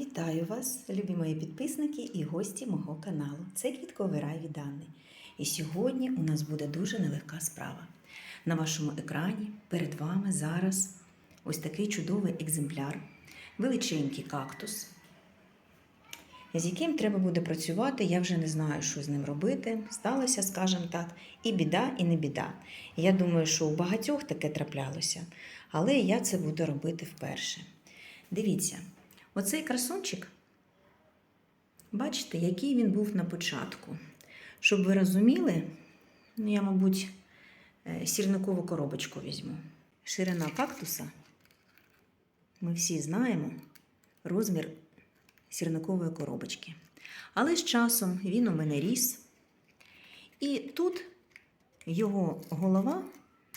Вітаю вас, любі мої підписники і гості мого каналу. Це квітковий рай від Анни. І сьогодні у нас буде дуже нелегка справа. На вашому екрані перед вами зараз ось такий чудовий екземпляр, величенький кактус, з яким треба буде працювати. Я вже не знаю, що з ним робити. Сталося, скажімо так, і біда, і не біда. Я думаю, що у багатьох таке траплялося, але я це буду робити вперше. Дивіться. Оцей красунчик, бачите, який він був на початку. Щоб ви розуміли, ну я, мабуть, е, сірникову коробочку візьму. Ширина кактуса, ми всі знаємо, розмір сірникової коробочки. Але з часом він у мене ріс. І тут його голова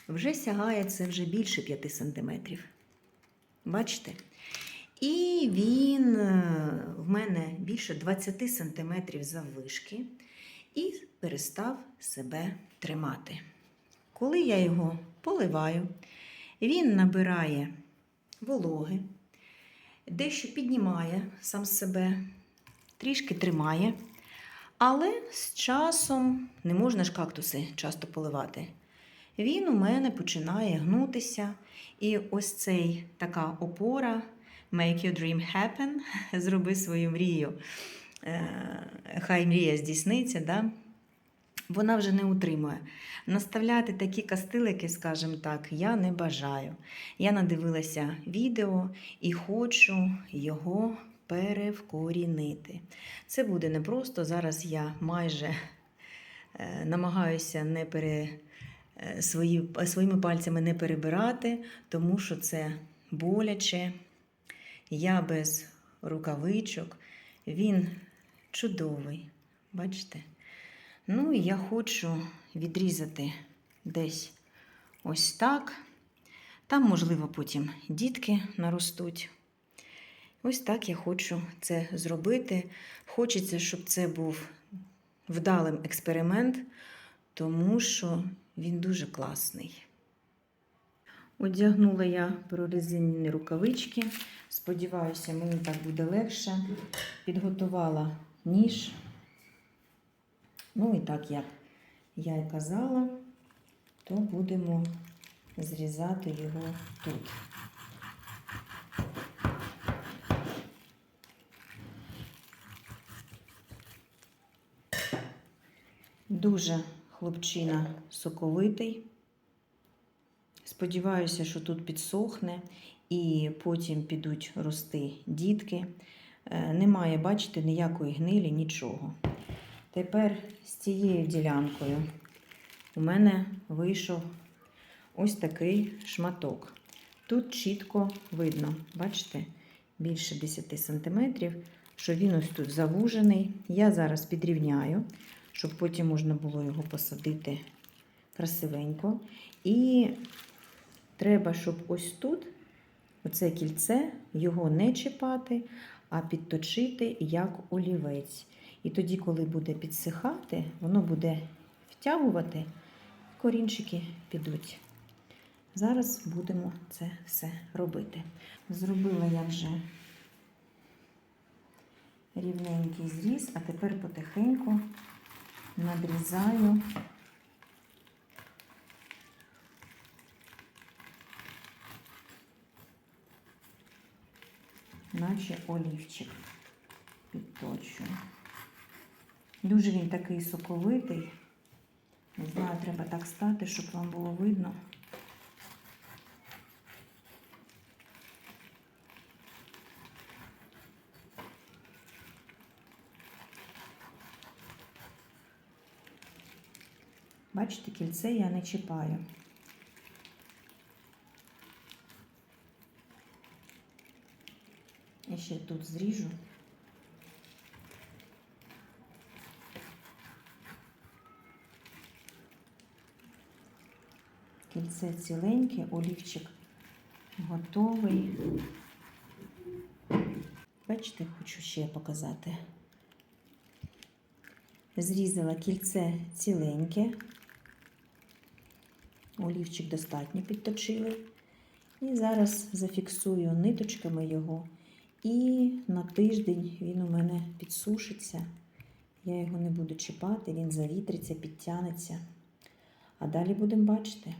вже сягає це вже більше 5 сантиметрів. Бачите? І він е, в мене більше 20 см заввишки і перестав себе тримати. Коли я його поливаю, він набирає вологи, дещо піднімає сам себе, трішки тримає. Але з часом не можна ж кактуси часто поливати. Він у мене починає гнутися, і ось цей така опора. Make your dream happen, зроби свою мрію. Е, Хай мрія здійсниться, да? вона вже не утримує. Наставляти такі кастилики, скажімо так, я не бажаю. Я надивилася відео і хочу його перевкорінити. Це буде непросто. Зараз я майже е, намагаюся не пере, е, свої, своїми пальцями не перебирати, тому що це боляче. Я без рукавичок. Він чудовий. Бачите? Ну і я хочу відрізати десь ось так. Там, можливо, потім дітки наростуть. Ось так я хочу це зробити. Хочеться, щоб це був вдалим експеримент, тому що він дуже класний. Одягнула я прорезинені рукавички. Сподіваюся, мені так буде легше. Підготувала ніж. Ну і так, як я і казала, то будемо зрізати його тут. Дуже хлопчина соковитий. Сподіваюся, що тут підсохне і потім підуть рости дітки. Е, Немає, бачите, ніякої гнилі, нічого. Тепер з цією ділянкою у мене вийшов ось такий шматок. Тут чітко видно, бачите, більше 10 см, що він ось тут завужений. Я зараз підрівняю, щоб потім можна було його посадити красивенько. І треба, щоб ось тут оце кільце, його не чіпати, а підточити як олівець. І тоді, коли буде підсихати, воно буде втягувати, корінчики підуть. Зараз будемо це все робити. Зробила я вже рівненький зріз, а тепер потихеньку надрізаю наче олівчик підточую. Дуже він такий соковитий. Не знаю, треба так стати, щоб вам було видно. Бачите, кільце я не чіпаю. Ще тут зріжу. Кільце ціленьке, олівчик готовий. Бачите, хочу ще показати. Зрізала кільце ціленьке, олівчик достатньо підточили. І зараз зафіксую ниточками його І на тиждень він у мене підсушиться. Я його не буду чіпати, він завітриться, підтягнеться. А далі будемо бачити.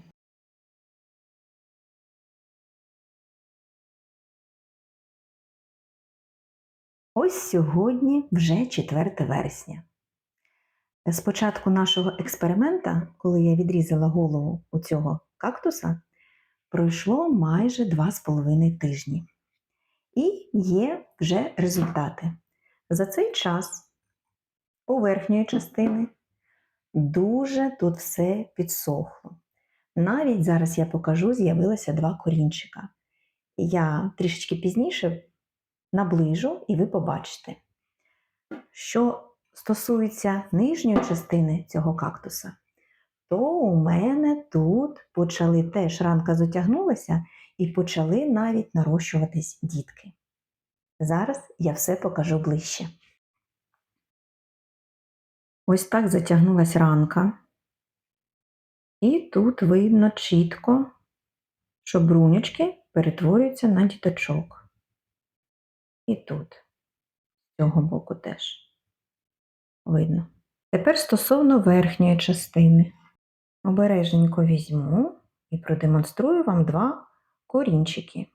Ось сьогодні вже 4 вересня. З початку нашого експеримента, коли я відрізала голову у цього кактуса, пройшло майже 2,5 тижні. І є вже результати. За цей час у верхньої частини дуже тут все підсохло. Навіть зараз я покажу, з'явилося два корінчика. Я трішечки пізніше наближу, і ви побачите. Що стосується нижньої частини цього кактуса, то у мене тут почали теж ранка затягнулася і почали навіть нарощуватись дітки. Зараз я все покажу ближче. Ось так затягнулась ранка. І тут видно чітко, що брунючки перетворюються на діточок. І тут, з цього боку теж видно. Тепер стосовно верхньої частини. Обережненько візьму і продемонструю вам два корінчики.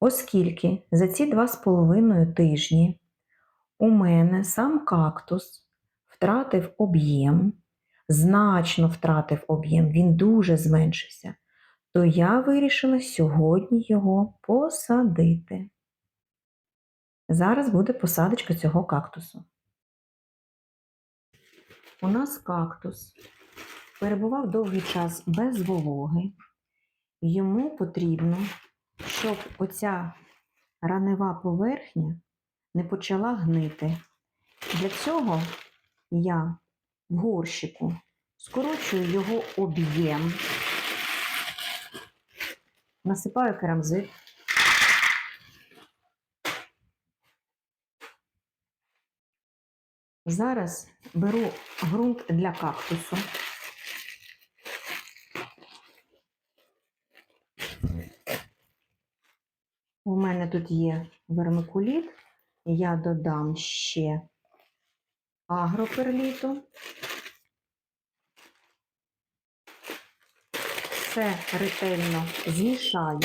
Оскільки за ці два з половиною тижні у мене сам кактус втратив об'єм, значно втратив об'єм, він дуже зменшився, то я вирішила сьогодні його посадити. Зараз буде посадочка цього кактусу. У нас кактус перебував довгий час без вологи. Йому потрібно, щоб оця ранева поверхня не почала гнити. Для цього я в горщику скорочую його об'єм, насипаю керамзит. Зараз беру ґрунт для кактусу. Мене тут є вермикуліт, я додам ще агроперліту. Все ретельно змішаю.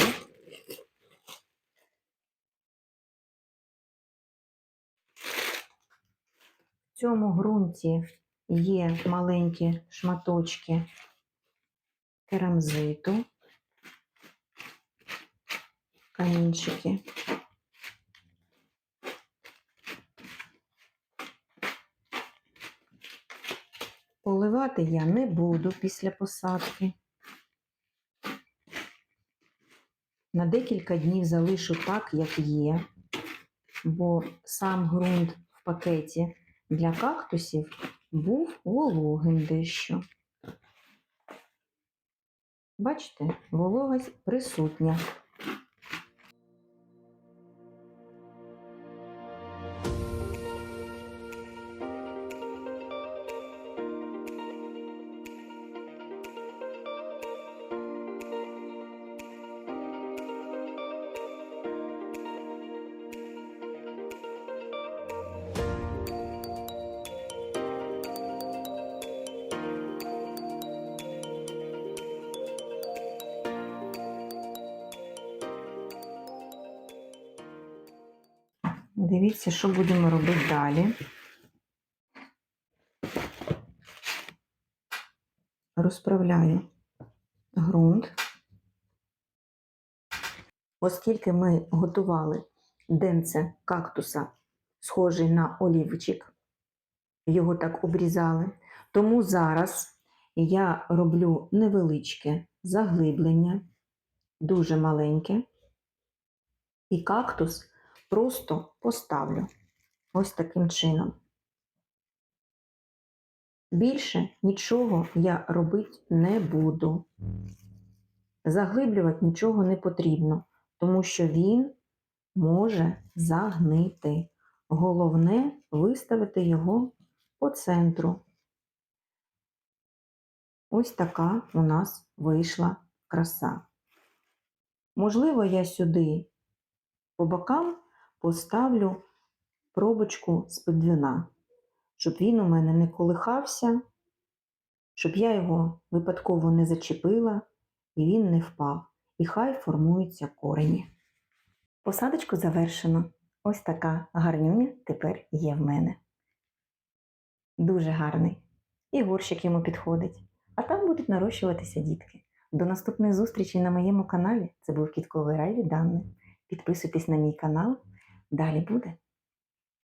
В цьому ґрунті є маленькі шматочки керамзиту, камінчики. Поливати я не буду після посадки. На декілька днів залишу так, як є, бо сам ґрунт в пакеті для кактусів був вологим дещо. Бачите, вологость присутня. Дивіться, що будемо робити далі. Розправляю ґрунт. Оскільки ми готували денце кактуса, схожий на олівчик, його так обрізали, тому зараз я роблю невеличке заглиблення, дуже маленьке, і кактус просто поставлю ось таким чином. Більше нічого я робити не буду. Заглиблювати нічого не потрібно, тому що він може загнити. Головне виставити його по центру. Ось така у нас вийшла краса. Можливо, я сюди по бокам поставлю пробочку з підвина, щоб він у мене не колихався, щоб я його випадково не зачепила і він не впав. І хай формуються корені. Посадочку завершено. Ось така гарнюня тепер є в мене. Дуже гарний. І горщик йому підходить. А там будуть нарощуватися дітки. До наступних зустрічей на моєму каналі. Це був Кітковий рай від Анни. Підписуйтесь на мій канал. Далі буде.